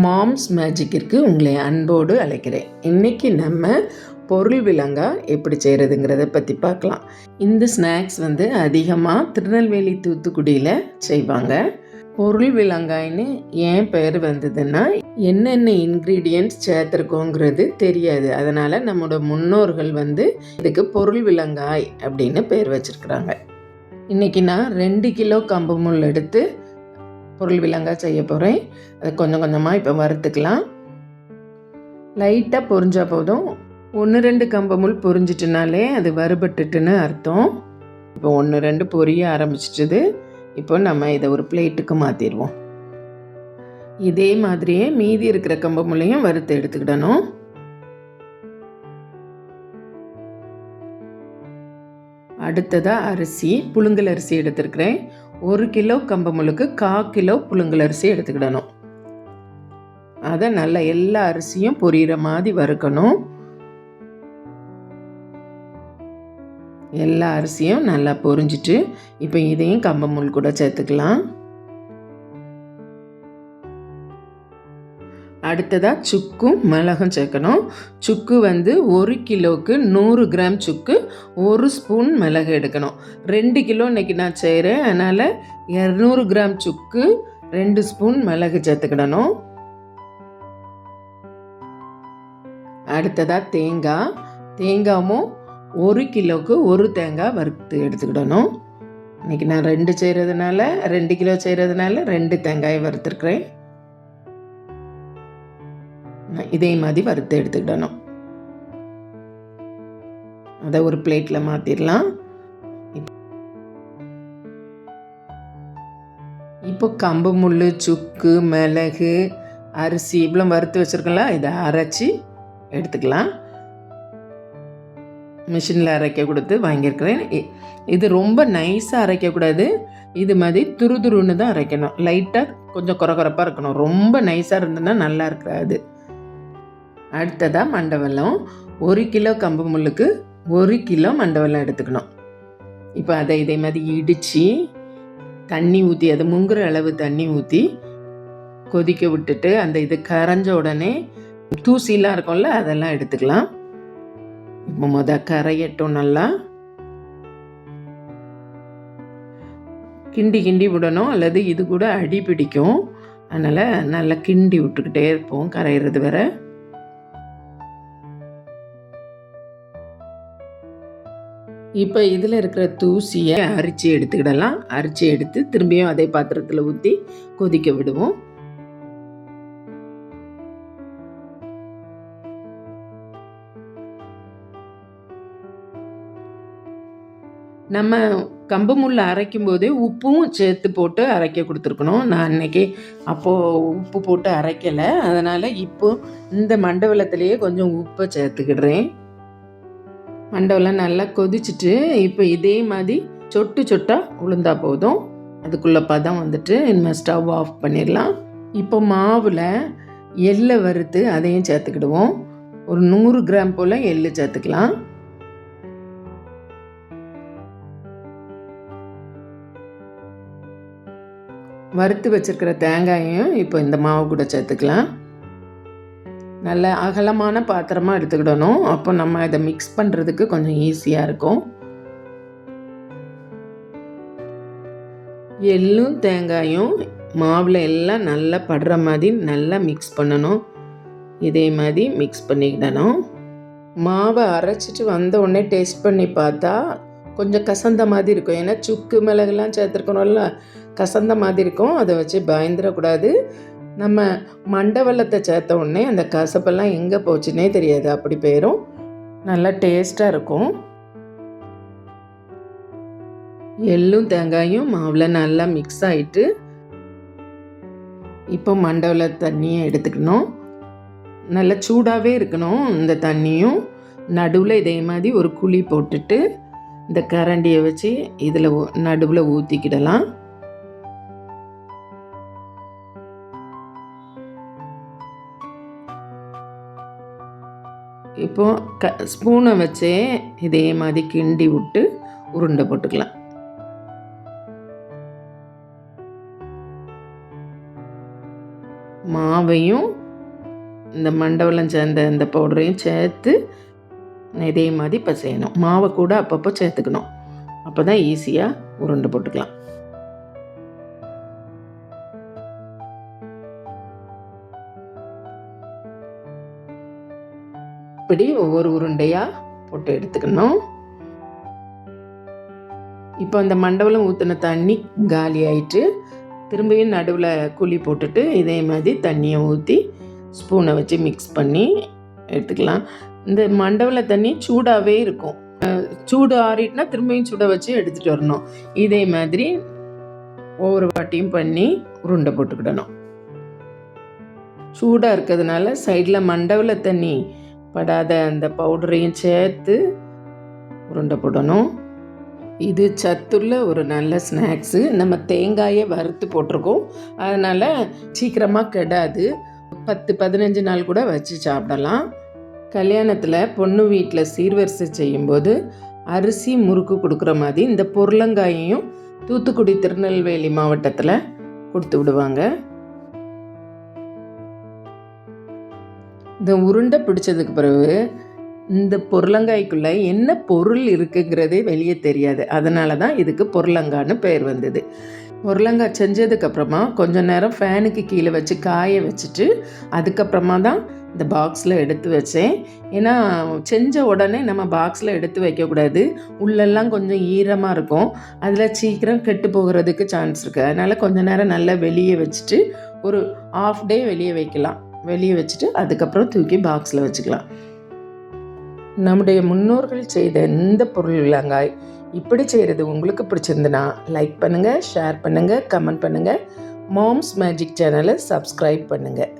Moms மேஜிக்கிற்கு உங்களை அன்போடு அழைக்கிறேன். இன்றைக்கி நம்ம பொருள் விலங்கா எப்படி செய்கிறதுங்கிறத பற்றி பார்க்கலாம். இந்த ஸ்நாக்ஸ் வந்து அதிகமாக திருநெல்வேலி தூத்துக்குடியில் செய்வாங்க. பொருள் விலங்காய்னு ஏன் பெயர் வந்ததுன்னா என்னென்ன இன்க்ரீடியன்ட்ஸ் சேர்த்துருக்கோங்கிறது தெரியாது. அதனால் நம்மளோட முன்னோர்கள் வந்து இதுக்கு பொருள் விலங்காய் அப்படின்னு பெயர் வச்சுருக்குறாங்க. இன்றைக்கி நான் ரெண்டு கிலோ கம்பு முள் எடுத்து பொருள் விலங்காக செய்ய போகிறேன் அதை கொஞ்சம் கொஞ்சமாக இப்போ வறுத்துக்கலாம். லைட்டாக பொரிஞ்சால் போதும். ஒன்று ரெண்டு கம்பமுள் பொரிஞ்சிட்டுனாலே அது வறுபட்டுட்டுன்னு அர்த்தம். இப்போ ஒன்று ரெண்டு பொரிய ஆரம்பிச்சிட்டுது. இப்போ நம்ம இதை ஒரு பிளேட்டுக்கு மாற்றிடுவோம் இதே மாதிரியே மீதி இருக்கிற கம்பமுள்ளையும் வறுத்து எடுத்துக்கிடணும். அடுத்ததாக அரிசி புழுங்கல் அரிசி எடுத்திருக்கிறேன். ஒரு கிலோ கம்பமுளுக்கு கா கிலோ புழுங்கல் அரிசி எடுத்துக்கிடணும். அதை நல்லா எல்லா அரிசியும் பொரியிற மாதிரி வறுக்கணும். எல்லா அரிசியும் நல்லா பொரிஞ்சிட்டு இப்போ இதையும் கம்பமுள் கூட சேர்த்துக்கலாம். அடுத்ததாக சுக்கும் மிளகும் சேர்க்கணும். சுக்கு வந்து ஒரு கிலோவுக்கு நூறு கிராம் சுக்கு ஒரு ஸ்பூன் மிளகு எடுக்கணும். ரெண்டு கிலோ இன்றைக்கி நான் செய்கிறேன் அதனால் இரநூறு கிராம் சுக்கு ரெண்டு ஸ்பூன் மிளகு சேர்த்துக்கிடணும். அடுத்ததாக தேங்காய். தேங்காயும் ஒரு கிலோவுக்கு ஒரு தேங்காய் வறுத்து எடுத்துக்கிடணும். இன்றைக்கி நான் ரெண்டு செய்கிறதுனால ரெண்டு கிலோ செய்கிறதுனால ரெண்டு தேங்காயை வறுத்துருக்குறேன். இதே மாதிரி வறுத்து எடுத்துக்கிடணும். அதை ஒரு பிளேட்டில் மாற்றிடலாம் இப்போ கம்பு முள் சுக்கு மிளகு அரிசி இவ்வளோ வறுத்து வச்சுருக்கல இதை அரைச்சி எடுத்துக்கலாம். மிஷினில் அரைக்க கொடுத்து வாங்கியிருக்கிறேன். இது ரொம்ப நைஸாக அரைக்கக்கூடாது இது மாதிரி துரு துருன்னு தான் அரைக்கணும். லைட்டாக கொஞ்சம் குறகுறப்பாக இருக்கணும். ரொம்ப நைஸாக இருந்ததுன்னா நல்லா இருக்காது. அடுத்ததாக மண்டவெல்லம். ஒரு கிலோ கம்பு முள்ளுக்கு ஒரு கிலோ மண்டவெல்லம் எடுத்துக்கணும். இப்போ அதை இதே மாதிரி இடித்து தண்ணி ஊற்றி அது முங்குற அளவு தண்ணி ஊற்றி கொதிக்க விட்டுட்டு அந்த இது கரைஞ்ச உடனே தூசிலாம் இருக்கும்ல அதெல்லாம் எடுத்துக்கலாம். இப்போ முத கரையட்டும் நல்லா. கிண்டி கிண்டி விடணும் அல்லது இது கூட அடி பிடிக்கும். அதனால் நல்லா கிண்டி விட்டுக்கிட்டே இருப்போம் கரையிறது வரை. இப்போ இதில் இருக்கிற தூசியை அரிச்சு எடுத்துக்கிடலாம். அரிச்சு எடுத்து திரும்பியும் அதே பாத்திரத்தில் ஊற்றி கொதிக்க விடுவோம். நம்ம கம்பு முள்ளை அரைக்கும் போதே உப்பும் சேர்த்து போட்டு அரைக்க கொடுத்துருக்கணும். நான் அன்னைக்கு அப்போது உப்பு போட்டு அரைக்கலை. அதனால் இப்போ இந்த மண்டவளத்துலேயே கொஞ்சம் உப்பை சேர்த்துக்கிடுறேன். மண்டவெல்லாம் நல்லா கொதிச்சுட்டு இப்போ இதே மாதிரி சொட்டு சொட்டாக உளுந்தா போதும். அதுக்குள்ளே பதம் வந்துட்டு இனிமேல் ஸ்டவ் ஆஃப் பண்ணிடலாம். இப்போ மாவில் எள்ளை வறுத்து அதையும் சேர்த்துக்கிடுவோம். ஒரு நூறு கிராம் போல் எள்ளு சேர்த்துக்கலாம். வறுத்து வச்சுருக்கிற தேங்காயையும் இப்போ இந்த மாவு கூட சேர்த்துக்கலாம். நல்ல அகலமான பாத்திரமாக எடுத்துக்கிடணும். அப்போ நம்ம இதை மிக்ஸ் பண்ணுறதுக்கு கொஞ்சம் ஈஸியாக இருக்கும். எள்ளும் தேங்காயும் மாவில் எல்லாம் நல்லா படுற மாதிரி நல்லா மிக்ஸ் பண்ணணும். இதே மாதிரி மிக்ஸ் பண்ணிக்கிடணும். மாவை அரைச்சிட்டு வந்த உடனே டேஸ்ட் பண்ணி பார்த்தா கொஞ்சம் கசந்த மாதிரி இருக்கும். ஏன்னா சுக்கு மிளகுலாம் சேர்த்துருக்கணும்ல. கசந்த மாதிரி இருக்கும். அதை வச்சு பயந்துடக்கூடாது. நம்ம மண்டவெல்லத்தை சேர்த்த உடனே அந்த கசப்பெல்லாம் எங்கே போச்சுன்னே தெரியாது. அப்படி போயிடும் நல்லா டேஸ்ட்டாக இருக்கும். எள்ளும் தேங்காயும் மாவில் நல்லா மிக்ஸ் ஆகிட்டு இப்போ மண்டவில் தண்ணியை எடுத்துக்கணும். நல்லா சூடாகவே இருக்கணும் இந்த தண்ணியும். நடுவில் இதே மாதிரி ஒரு குழி போட்டுட்டு இந்த கரண்டியை வச்சு இதில் நடுவில் ஊற்றிக்கிடலாம் இப்போது க ஸ்பூனை வச்சே இதே மாதிரி கிண்டி விட்டு உருண்டை போட்டுக்கலாம். மாவையும் இந்த மண்டவளம் சேர்ந்த இந்த பவுடரையும் சேர்த்து இதே மாதிரி பிசையணும். மாவை கூட அப்பப்போ சேர்த்துக்கணும். அப்போ தான் ஈஸியாக உருண்டை போட்டுக்கலாம். இப்படி ஒவ்வொரு உருண்டையாக போட்டு எடுத்துக்கணும். இப்போ அந்த மண்டபலம் ஊற்றின தண்ணி காலி ஆயிட்டு திரும்பியும் நடுவில் குழி போட்டுட்டு இதே மாதிரி தண்ணியை ஊற்றி ஸ்பூனை வச்சு மிக்ஸ் பண்ணி எடுத்துக்கலாம். இந்த மண்டவல தண்ணி சூடாகவே இருக்கும். சூடு ஆறிட்டுனா திரும்பியும் சுட வச்சு எடுத்துகிட்டு வரணும். இதே மாதிரி ஒவ்வொரு வாட்டியும் பண்ணி உருண்டை போட்டுக்கிடணும். சூடாக இருக்கிறதுனால சைடில் மண்டவல தண்ணி படாத அந்த பவுடரையும் சேர்த்து உருண்டை போடணும். இது சத்துள்ள ஒரு நல்ல ஸ்நாக்ஸு. நம்ம தேங்காயை வறுத்து போட்டிருக்கோம். அதனால் சீக்கிரமாக கெடாது. பத்து பதினஞ்சு நாள் கூட வச்சு சாப்பிடலாம். கல்யாணத்தில் பொண்ணு வீட்டில் சீர்வரிசை செய்யும்போது அரிசி முறுக்கு கொடுக்குற மாதிரி இந்த பொருளங்காயையும் தூத்துக்குடி திருநெல்வேலி மாவட்டத்தில் கொடுத்து விடுவாங்க. இந்த உருண்டை பிடிச்சதுக்கு பிறகு இந்த பொருளங்காய்க்குள்ளே என்ன பொருள் இருக்குங்கிறதே வெளியே தெரியாது. அதனால தான் இதுக்கு பொருளங்கான்னு பெயர் வந்தது. பொருளங்காய் செஞ்சதுக்கப்புறமா கொஞ்ச நேரம் ஃபேனுக்கு கீழே வச்சு காய வச்சுட்டு அதுக்கப்புறமா தான் இந்த பாக்ஸில் எடுத்து வச்சேன். ஏன்னா செஞ்ச உடனே நம்ம பாக்ஸில் எடுத்து வைக்கக்கூடாது உள்ளெல்லாம் கொஞ்சம் ஈரமாக இருக்கும். அதில் சீக்கிரம் கெட்டு போகிறதுக்கு சான்ஸ் இருக்குது அதனால் கொஞ்சம் நேரம் நல்லா வெளியே வச்சுட்டு ஒரு ஆஃப் டே வெளியே வைக்கலாம். வெளியே வச்சுட்டு அதுக்கப்புறம் தூக்கி பாக்ஸில் வச்சுக்கலாம். நம்முடைய முன்னோர்கள் செய்த எந்த பொருள் விலங்காய் இப்படி செய்கிறது உங்களுக்கு பிடிச்சிருந்துன்னா லைக் பண்ணுங்கள் ஷேர் பண்ணுங்கள் கமெண்ட் பண்ணுங்கள் மாம்ஸ் மேஜிக் சேனலை சப்ஸ்கிரைப் பண்ணுங்கள்